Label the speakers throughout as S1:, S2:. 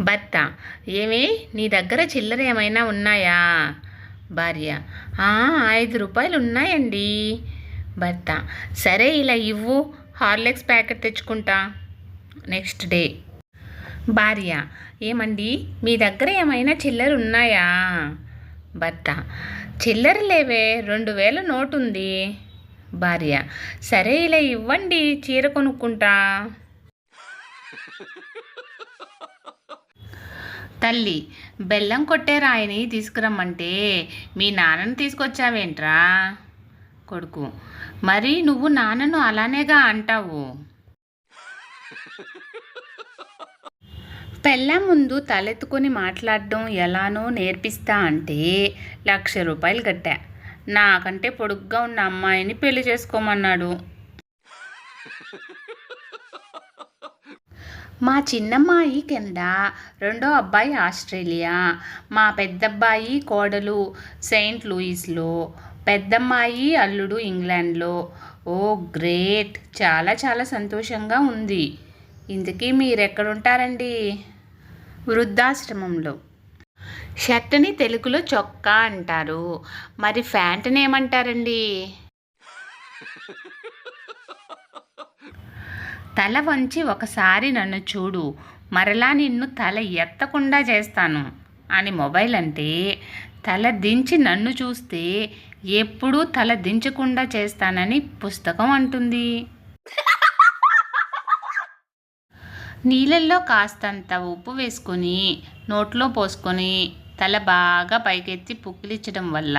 S1: భర్త. ఏమి? నీ దగ్గర చిల్లర ఏమైనా ఉన్నాయా? భార్య. ఐదు రూపాయలు ఉన్నాయండి. భర్త. సరే ఇలా ఇవ్వు. హార్లిక్స్ ప్యాకెట్ తెచ్చుకుంటా. Next day. భార్య. ఏమండి? మీ దగ్గర ఏమైనా చిల్లర ఉన్నాయా? భర్త. చిల్లర లేవే. రెండు వేల నోటు ఉంది భార్య. సరే ఇలా ఇవ్వండి. చీర కొనుక్కుంటా. తల్లి బెల్లం కొట్టే రాయిని తీసుకురమ్మంటే మీ నాన్నను తీసుకొచ్చావేంట్రా? కొడుకు మరి నువ్వు నాన్నను అలానేగా అంటావు? పెళ్ళ ముందు తలెత్తుకొని మాట్లాడడం ఎలానో నేర్పిస్తా అంటే లక్ష రూపాయలు కట్టా. నాకంటే పొడుగ్గా ఉన్న అమ్మాయిని పెళ్ళి చేసుకోమన్నాడు. మా చిన్నమ్మాయి కెనడా రెండో అబ్బాయి ఆస్ట్రేలియా మా పెద్దబ్బాయి కోడలు సెయింట్ లూయిస్లో పెద్దమ్మాయి అల్లుడు ఇంగ్లాండ్లో. Oh great! చాలా చాలా సంతోషంగా ఉంది. ఇంతకీ మీరెక్కడుంటారండి? వృద్ధాశ్రమంలో. షర్ట్ని తెలుగులో చొక్కా అంటారు. మరి ఫ్యాంట్ని ఏమంటారండి? తల వంచి ఒకసారి నన్ను చూడు మరలా నిన్ను తల ఎత్తకుండా చేస్తాను అని మొబైల్ అంటే తల దించి నన్ను చూస్తే ఎప్పుడూ తల దించకుండా చేస్తానని పుస్తకం అంటుంది. నీళ్ళల్లో కాస్తంత ఉప్పు వేసుకొని నోట్లో పోసుకొని తల బాగా పైకెత్తి పుక్కిలిచ్చడం వల్ల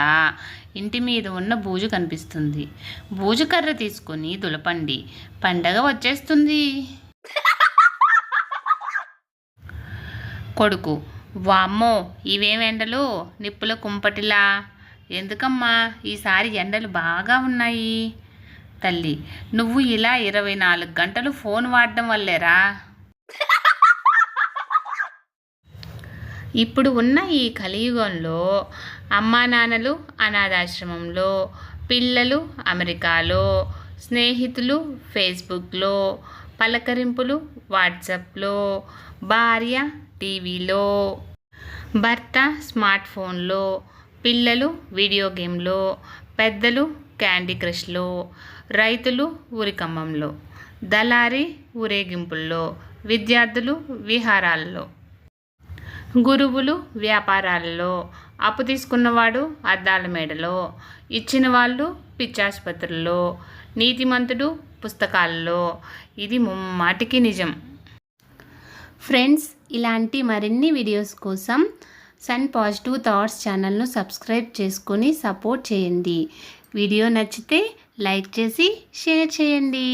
S1: ఇంటి మీద ఉన్న బూజు కనిపిస్తుంది. బూజు కర్ర తీసుకొని దులపండి. పండగ వచ్చేస్తుంది. కొడుకు వామ్మో ఇవేం ఎండలు? నిప్పుల కుంపటిలా. ఎందుకమ్మా? ఈసారి ఎండలు బాగా ఉన్నాయి. తల్లి నువ్వు ఇలా ఇరవై నాలుగు గంటలు ఫోన్ వాడడం వల్లేరా? ఇప్పుడు ఉన్న ఈ కలియుగంలో అమ్మా నాన్నలు అనాథాశ్రమంలో పిల్లలు అమెరికాలో స్నేహితులు ఫేస్బుక్లో పలకరింపులు వాట్సాప్లో భార్య టీవీలో భర్త స్మార్ట్ ఫోన్లో పిల్లలు వీడియో గేమ్లో పెద్దలు క్యాండీ క్రష్లో రైతులు ఊరికమ్మంలో దళారి ఊరేగింపుల్లో విద్యార్థులు విహారాల్లో. గురువులు వ్యాపారాల్లో అప్పు తీసుకున్నవాడు అద్దాల మేడలో ఇచ్చిన వాళ్ళు పిచ్చాసుపత్రుల్లో నీతిమంతుడు పుస్తకాలలో. ఇది ముమ్మాటికి నిజం. ఫ్రెండ్స్ ఇలాంటి మరిన్ని వీడియోస్ కోసం సన్ పాజిటివ్ థాట్స్ ఛానల్ను సబ్స్క్రైబ్ చేసుకొని సపోర్ట్ చేయండి. వీడియో నచ్చితే లైక్ చేసి షేర్ చేయండి.